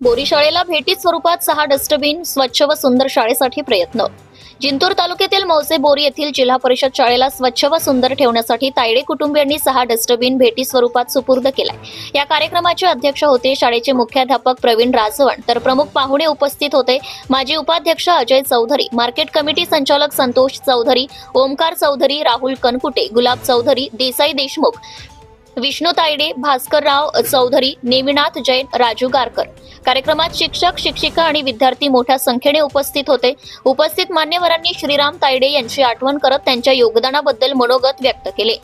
बोरी शाळेला भेटी स्वरूपात सहा डस्टबिन स्वच्छ व सुंदर शाळेसाठी प्रयत्न. जिंतूर तालुक्यातील मौसे बोरी येथील जिल्हा परिषद शाळेला स्वच्छ व सुंदर ठेवण्यासाठी तायडे कुटुंबियांनी सहा डस्टबिन भेटी स्वरूपात सुपूर्द केलाय. या कार्यक्रमाचे अध्यक्ष होते शाळेचे मुख्याध्यापक प्रवीण राजवण तर प्रमुख पाहुणे उपस्थित होते माजी उपाध्यक्ष अजय चौधरी मार्केट कमिटी संचालक संतोष चौधरी ओमकार चौधरी राहुल कनकुटे गुलाब चौधरी देसाई देशमुख. विष्णू तायडे भास्करराव चौधरी नेमिनाथ जैन राजू गारकर. कार्यक्रमात शिक्षक शिक्षिका आणि विद्यार्थी मोठ्या संख्येने उपस्थित होते. उपस्थित मान्यवरांनी श्रीराम तायडे यांची आठवण करत त्यांच्या योगदानाबद्दल मनोगत व्यक्त केले.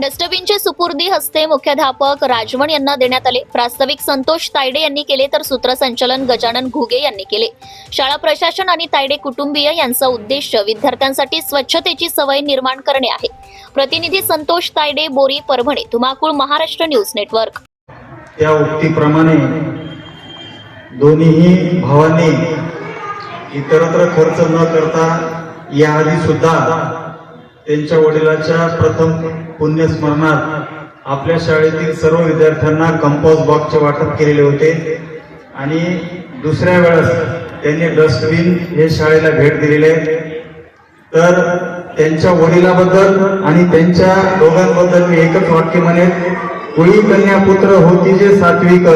डस्टबिनचे सुपुर्दी हस्ते मुख्याध्यापक राजवण यांना देण्यात आले. प्रास्ताविक संतोष तायडे यांनी केले तर सूत्रसंचालन गजानन घुगे यांनी केले. शाळा प्रशासन आणि तायडे कुटुंबीय यांचा उद्देश विद्यार्थ्यांसाठी स्वच्छतेची सवय निर्माण करणे आहे. प्रतिनिधी संतोष तायडे बोरी परभणी धुमाकूळ महाराष्ट्र न्यूज नेटवर्क. या उक्तीप्रमाणे दोन्हीही भावांनी इतरत्र खर्च न करता याआधी सुद्धा त्यांच्या वडिलाच्या प्रथम पुण्यस्मरणात आपल्या शाळेतील सर्व विद्यार्थ्यांना कंपोज बॉक्सचे वाटप केलेले होते आणि दुसऱ्या वेळेस त्यांनी डस्टबिन हे शाळेला भेट दिलेले. तर त्यांच्या वडिलाबद्दल आणि त्यांच्या दोघांबद्दल मी एकच वाक्य म्हणेन. कुळी कन्या पुत्र होती जे सात्विक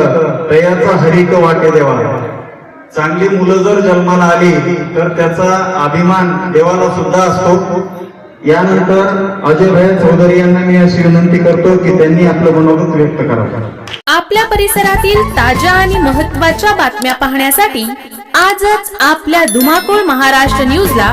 तयाचा हरिक वाटे देवा. चांगली मुलं जर जन्माला आली तर त्याचा अभिमान देवाला सुद्धा असतो. यानंतर अजय भैया चौधरी यांना मी अशी विनंती करतो की त्यांनी आपलं मनोगत व्यक्त करावं आपल्या परिसरातील ताज्या आणि महत्त्वाच्या बातम्या पाहण्यासाठी आजच आपल्या धुमाकूळ महाराष्ट्र न्यूजला